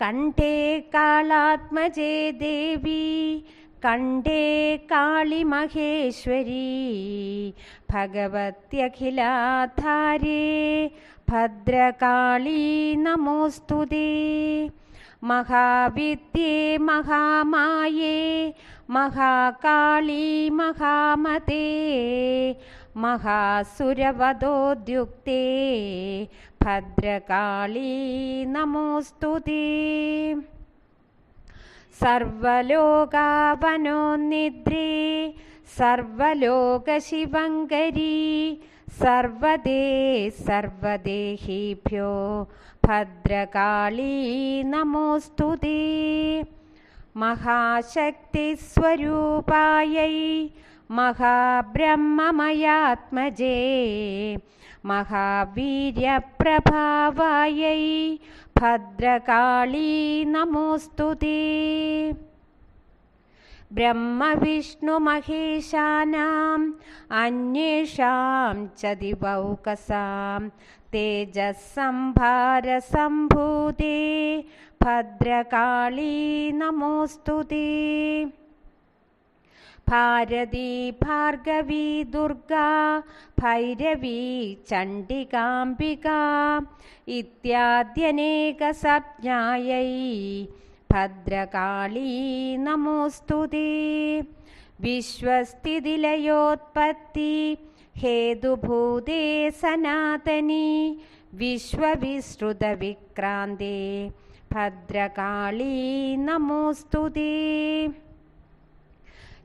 कण्ठे कालात्मजे देवी कण्ठे कालिमहेश्वरी भगवत्यखिलाधारे भद्रकाली नमोऽस्तु दे महाविद्ये महामाये महाकाली महामते महासुरवदोद्युक्ते भद्रकाली नमोऽस्तु ते। सर्वलोकावनोन्निद्रे सर्वलोकशिवङ्करी सर्वदे सर्वदेहीभ्यो भद्रकाली नमोऽस्तु ते। महाशक्तिस्वरूपायै महाब्रह्ममयात्मजे महावीर्यप्रभावायै भद्रकाली नमोऽस्तु ते ब्रह्मविष्णुमहेशानाम् अन्येषां च दिवौकसां तेजःसम्भारसम्भूते भद्रकाली नमोऽस्तु ते ഭാരതി ഭാർഗവി ദുർഗാ ഭൈരവി ചണ്ഡികാംബിക ഇത്യാദ്യനേകസജ്ഞായൈ ഭദ്രകാളീ നമോസ്തുതി വിശ്വസ്ഥിതിലയോത്പത്തി ഹേതുഭൂതേ സനാതനി വിശ്വവിശ്രുതവിക്രാന്തേ ഭദ്രകാളീ നമോസ്തുതേ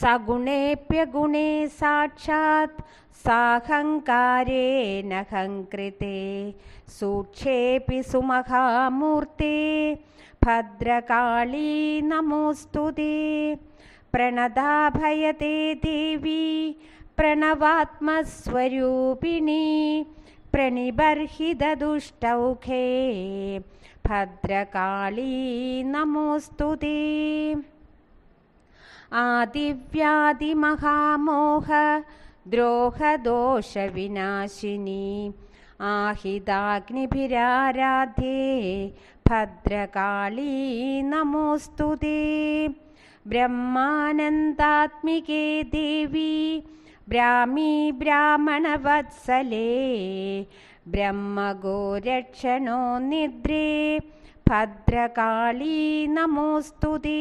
सगुणेऽप्यगुणे साक्षात् साहङ्कारेणकृते सूक्ष्ेऽपि सुमहामूर्ते भद्रकाली नमोऽस्तु ते प्रणदाभयते देवी प्रणवात्मस्वरूपिणी प्रणिबर्हिदुष्टौखे भद्रकाली नमोऽस्तु ते। आदिव्यादिमहामोह द्रोहदोषविनाशिनी आहिदाग्निभिराराध्ये भद्रकाली नमोऽस्तु ते। ब्रह्मानन्दात्मिके देवी ब्राह्मी ब्राह्मणवत्सले ब्रह्मगोरक्षणो निद्रे भद्रकाली नमोऽस्तु ते।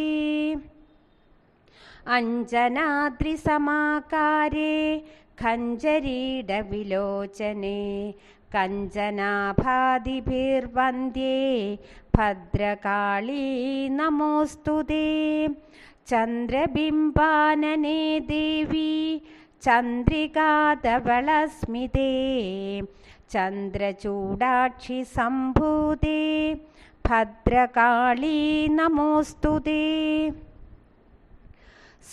अञ्जनाद्रिसमाकारे खञ्जरीडविलोचने कञ्जनाभादिभिर्वन्द्ये भद्रकाळी नमोऽस्तु ते चन्द्रबिम्बानने देवी देवि चन्द्रचूडाक्षि सम्भूते भद्रकाळी नमोऽस्तु ते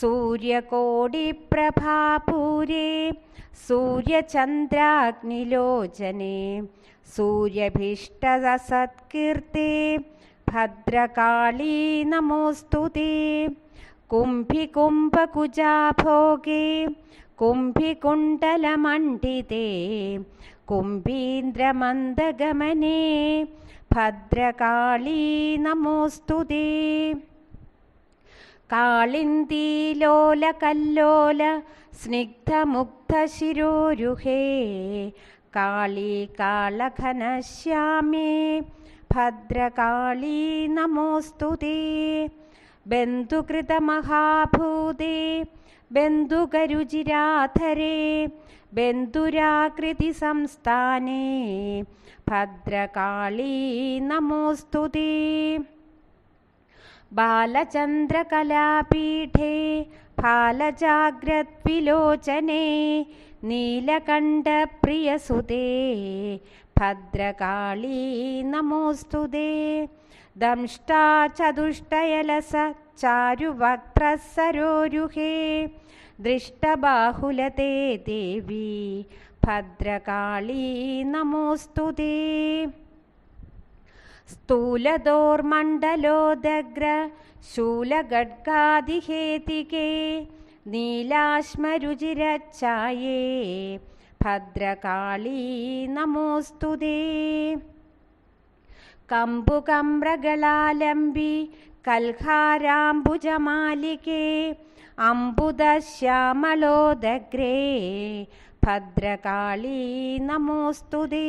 सूर्यकोटिप्रभापूरे सूर्यचन्द्राग्निलोचने सूर्यभीष्टसत्कीर्ते भद्रकाली नमोऽस्तु ते कुम्भिकुम्भकुजाभोगे कुम्भिकुण्डलमण्डिते कुम्भीन्द्रमन्दगमने भद्रकाली नमोऽस्तु ते നമോസ്തുതേ കാളിന്ദീലോലകല്ലോല സ്നിഗ്ധമുഗ്ധശിരോരുഹേ കാളി കാളഘനശ്യാമേ. ഭദ്രകാളി നമോസ്തുതേ ബന്ധുകൃതമഹാഭൂതേ ബന്ധുകരുചിരാധരേ ബന്ധുരാകൃതി സംസ്ഥാനേ ഭദ്രകാളി നമോസ്തുതേ बालचन्द्रकलापीठे फालजाग्रद्विलोचने नीलकण्ठप्रियसुते भद्रकाळी नमोऽस्तु ते सरोरुहे दृष्टबाहुलते देवी भद्रकाळी नमोऽस्तु ते സ്ഥൂലദോർമണ്ഡലോദഗ്ര ശൂലഗഡ്ഗാദിഹേതികേ നീലാശ്മരുചിരച്ചായേ ഭദ്രകാളീ നമോസ്തുതേ കമ്പുകമ്രകളാലംബി കൽഹാരാംബുജമാലികേ അംബുദശ്യാമളോദഗ്രേ ഭദ്രകാളീ നമോസ്തുതേ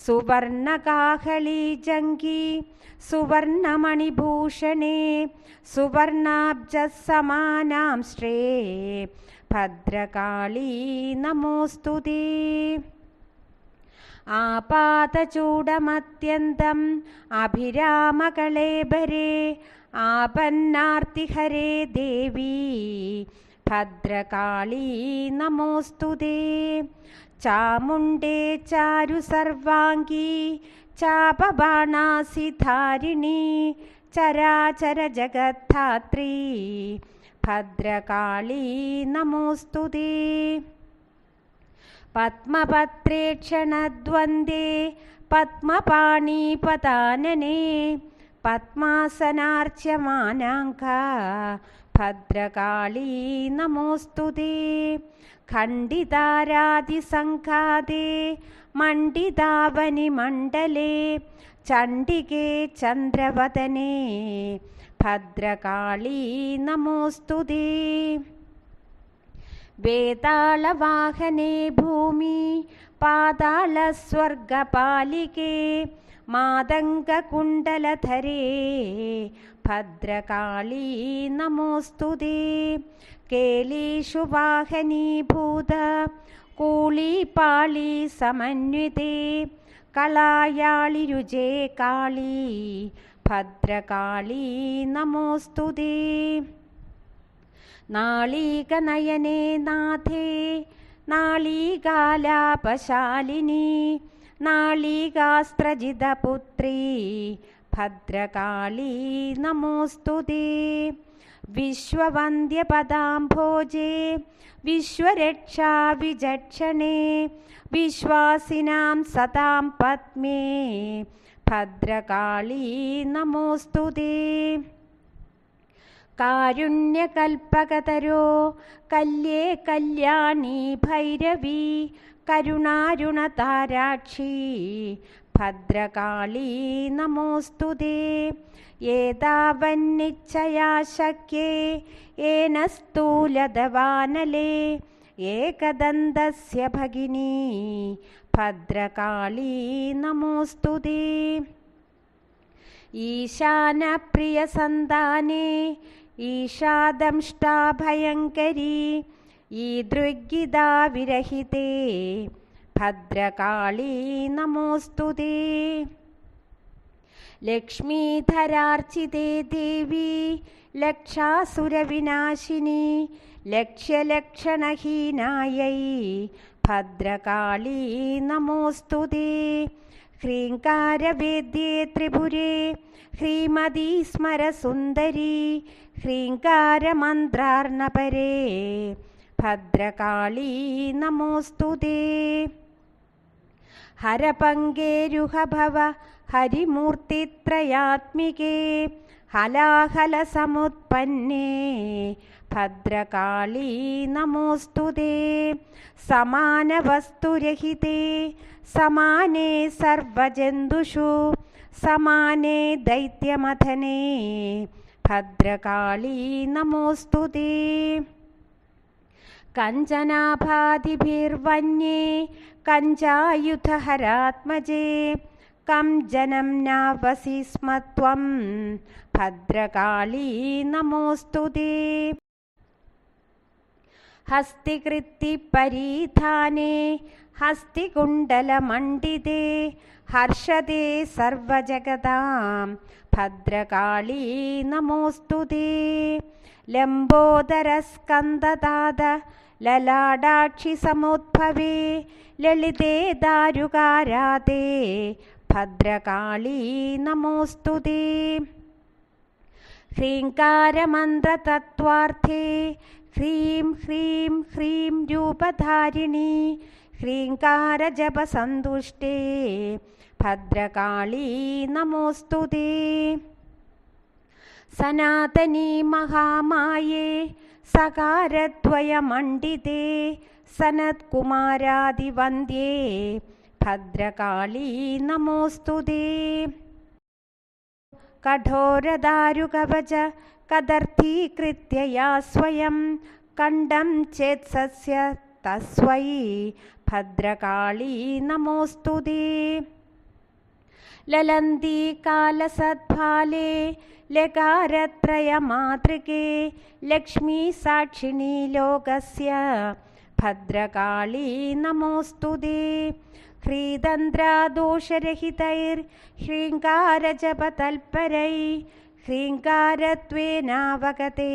കദളീസ്തംഭകത്രോരു ഭദ്രകാളീ നമോസ്തുതേ സുവർണകാഹളീജംഗി സുവർണമണിഭൂഷണേ സുവർണാബ്ജസമാനാം ശ്രേ ഭദ്രകാളി. നമോസ്തുതേ ആപാതചൂടമത്യന്തം അഭിരാമകളേബരേ ആപന്നാർത്തിഹരേ ദേവീ ഭദ്രകാളീ. നമോസ്തുതേ ചാമുണ്ടേ ചാരു സർവാംഗീ ചാപബാണാസിധാരിണി ചരാചര ജഗദ്ധാത്രി ഭദ്രകാളീ നമോസ്തുതേ പത്മപത്രേക്ഷണദ്വന്ദ്വേ പത്മപാണീപതാനനെ പത്മാസനാർച്യമാനാങ്ക ഭദ്രകാളീ നമോസ്തുതേ ഖണ്ഡിതാരാതിസംഘാതേ മണ്ഡിതാവനി മണ്ഡലേ ചണ്ഡികേ ചന്ദ്രവദനേ ഭദ്രകാളി നമോസ്തുതേ വേതാളവാഹനേ ഭൂമി പാതാളസ്വർഗപാലികേ മാതംഗകുണ്ടലധരേ ഭദ്രകാളീ നമോസ്തുതേ കേളീഷു വാഹനീഭൂത കളായാളി രുചേ കാളി ഭദ്രകാളി ഭദ്രകാളീ നമോസ്തുതേ. നാളീകനയനേ നാഥേ നാളീകാലാപശാലിനി നാളീകാസ്ത്രജിതപുത്രീ ഭദ്രകാളീ നമോസ്തുതേ. വിശ്വവന്ദ്യപദാംഭോജേ വിശ്വരക്ഷാവിചക്ഷണേ വിശ്വാസിനാം സതാം പത്മേ. ഭദ്രകാളീ നമോസ്തുതേ കാരുണ്യകൽപ്പകതരോ കല്യേ കല്യാണി ഭൈരവി കരുണാരുണതാരാക്ഷി ഭദ്രകാളീ एतावन्निच्छया शक्ये येन स्थूलदवानले एकदन्तस्य भगिनी भद्रकाली नमोऽस्तु ते। ईशानप्रियसन्ताने ईशादंष्टा भयङ्करी ईदृग्गिदाविरहिते भद्रकाली नमोऽस्तु ते। ലക്ഷ്മീധരാർച്ചിതേ ദേവി ലക്ഷാസുരവിനാശിനി ലക്ഷ്യലക്ഷണഹീനായൈ ഭദ്രകാളി നമോസ്തുതേ ഹ്രീങ്കാരവേദ്യേ ത്രിപുരേ ഹ്രീമതി സ്മരസുന്ദരി ഹ്രീങ്കാരമന്ത്രാർണപരേ ഭദ്രകാളി നമോസ്തുതേ ഹരപങ്കേരുഹഭവ हरिमूर्तित्रयात्मिके हलाहलसमुत्पन्ने भद्रकाली नमोऽस्तु ते समानवस्तुरहिते समाने सर्वजन्तुषु समाने दैत्यमथने भद्रकाली नमोस्तुते कञ्चनाभादिभिर्वन्ये कञ्चायुधहरात्मजे കംജനം നാവസി സ്മ ത്വം. ഭദ്രകാളീ നമോസ്തുതേ ഹസ്തികൃത്തിപരീധാനേ ഹസ്തികുണ്ടലമണ്ഡിതേ. ഹർഷദേ സർവജഗതാം. ഭദ്രകാളീ നമോസ്തുതേ ലംബോദരസ്കന്ദദാത ലലാടാക്ഷി സമോദ്ഭവേ. ലളിതേ ദാരുകാരാതേ ഭദ്രകാളീ നമോസ്തു ഹ്രീങ്കാരമന്ത്രതത്വാർത്ഥേ ഹ്രീം ഹ്രീം ഹ്രീം രൂപധാരിണി. ഹ്രീങ്കാരജപസന്തുഷ്ടേ ഭദ്രകാളീ നമോസ്തു സനാതനീ മഹാമായേ. സകാരദ്വയമണ്ഡിതേ. സനത്കുമാരാതിവന്ദ്യേ भद्रकाली नमोऽस्तु ते कठोरदारुकवच कदर्थीकृत्य या स्वयं कण्डं चेत्सस्य तस्वै भद्रकाली नमोऽस्तु ते ललन्दी कालसद्भाले लकारत्रयमातृके लक्ष्मीसाक्षिणी लोकस्य। भद्रकाली नमोऽस्तु ഹ്രീതന്ത്രാദോഷരഹിതൈർ ഹ്രീങ്കാരജപതൽപരൈ ഹ്രീങ്കാരത്വേനാവഗതേ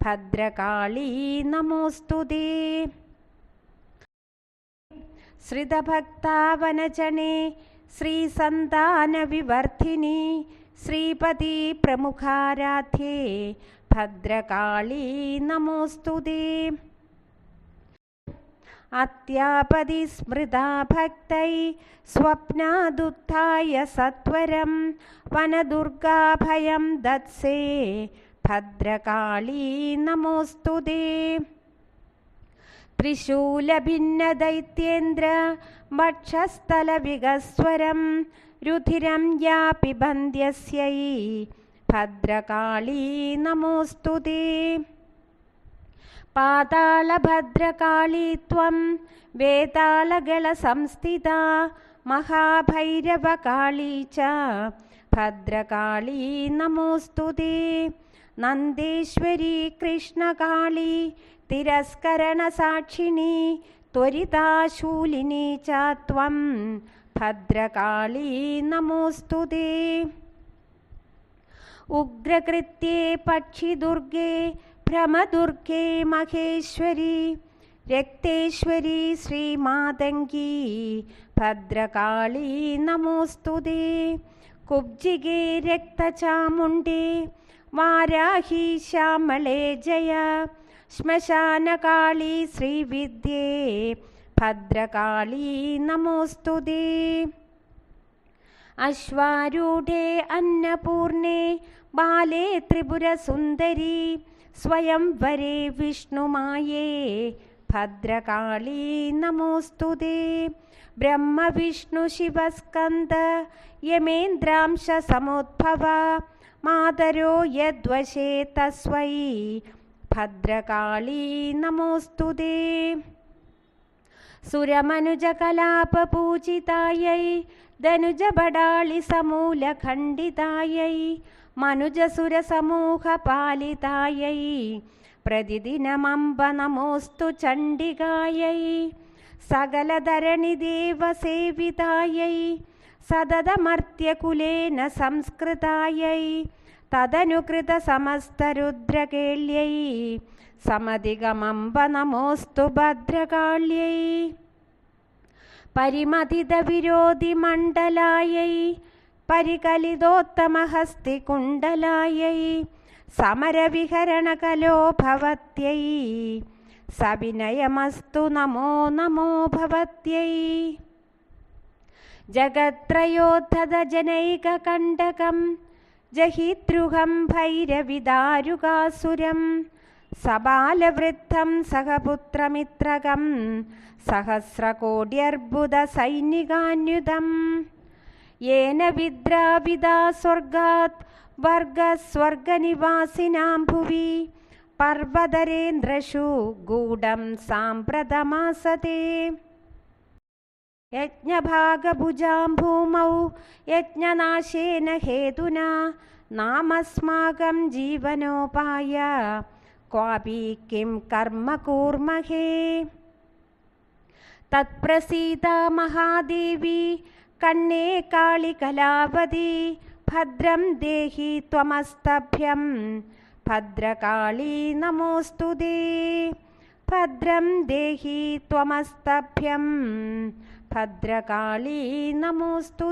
ഭദ്രകാളീ നമോസ്തുതേ ശ്രിതഭക്താവനജനേ ശ്രീസന്താനവിവർദ്ധിനി ശ്രീപതി പ്രമുഖാരാധ്യേ ഭദ്രകാളീ നമോസ്തുതേ ते अत्यापदि स्मृता भक्तै स्वप्नादुत्थाय सत्वरं वनदुर्गाभयं दत्से भद्रकाली नमोऽस्तु ते त्रिशूलभिन्नदैत्येन्द्र वक्षस्थलविगस्वरं रुधिरं यापि बन्ध्यस्यै भद्रकाली नमोऽस्तु ते पातालभद्रकाली त्वं वेतालगलसंस्थिता महाभैरवकाली च भद्रकाली नमोऽस्तु ते। नन्देश्वरी कृष्णकाली तिरस्करणसाक्षिणी त्वरिताशूलिनी च त्वं भद्रकाली नमोऽस्तु ते। उग्रकृत्ये पक्षिदुर्गे भ्रमदुर्गे महेश्वरी रक्तेश्वरी श्रीमातङ्गी भद्रकाली नमोऽस्तु ते कुब्जिगे रक्तचामुण्डे वाराही श्यामले जय श्मशानकाली श्रीविद्ये भद्रकाली नमोऽस्तु ते अश्वारूढे अन्नपूर्णे बाले त्रिपुरसुन्दरी स्वयंवरे विष्णुमाये भद्रकाली नमोऽस्तु ते। ब्रह्मविष्णुशिवस्कन्द यमेन्द्रांशसमुद्भव मातरो यद्वशे तस्वै भद्रकाली नमोऽस्तु ते। सुरमनुजकलापपूजितायै धनुजबडालिसमूलखण्डितायै മനുജസുരസമൂഹപാലിതായൈ. പ്രതിദിനമംബ നമോസ്തു ചണ്ഡികായൈ. സകലധരണിദേവസേവിതായൈ. സതതമർത്യകുലേന സംസ്കൃതായൈ. തദനുകൃതസമസ്തരുദ്രകേള്യൈ. സമധികമംബ നമോസ്തു ഭദ്രകാള്യൈ. മണ്ഡലായൈ परिकलितोत्तमहस्तिकुण्डलायै समरविहरणकलो भवत्यै सविनयमस्तु नमो नमो भवत्यै जगत्त्रयोद्धतजनैककण्टकं जहितृहं भैरविदारुकासुरं सबालवृद्धं सहपुत्रमित्रकं सहस्रकोट्यर्बुदसैनिकान्युतं येन विद्राभिदा स्वर्गात् वर्गस्वर्गनिवासिनां भुवि पर्वतरेन्द्रशु गूढं साम्प्रतमासते। यज्ञभागभुजां भूमौ यज्ञनाशेन हेतुना नामस्माकं जीवनोपाय। क्वापि किं कर्म कुर्महे। तत्प्रसीता महादेवी കണ്ണേ കാളി കലാപതി ഭദ്രം ദേഹി ത്വമസ്തഭ്യം. ഭദ്രകാളി നമോസ്തു ഭദ്രം ദേഹി ത്വമസ്തഭ്യം. ഭദ്രകാളി നമോസ്തു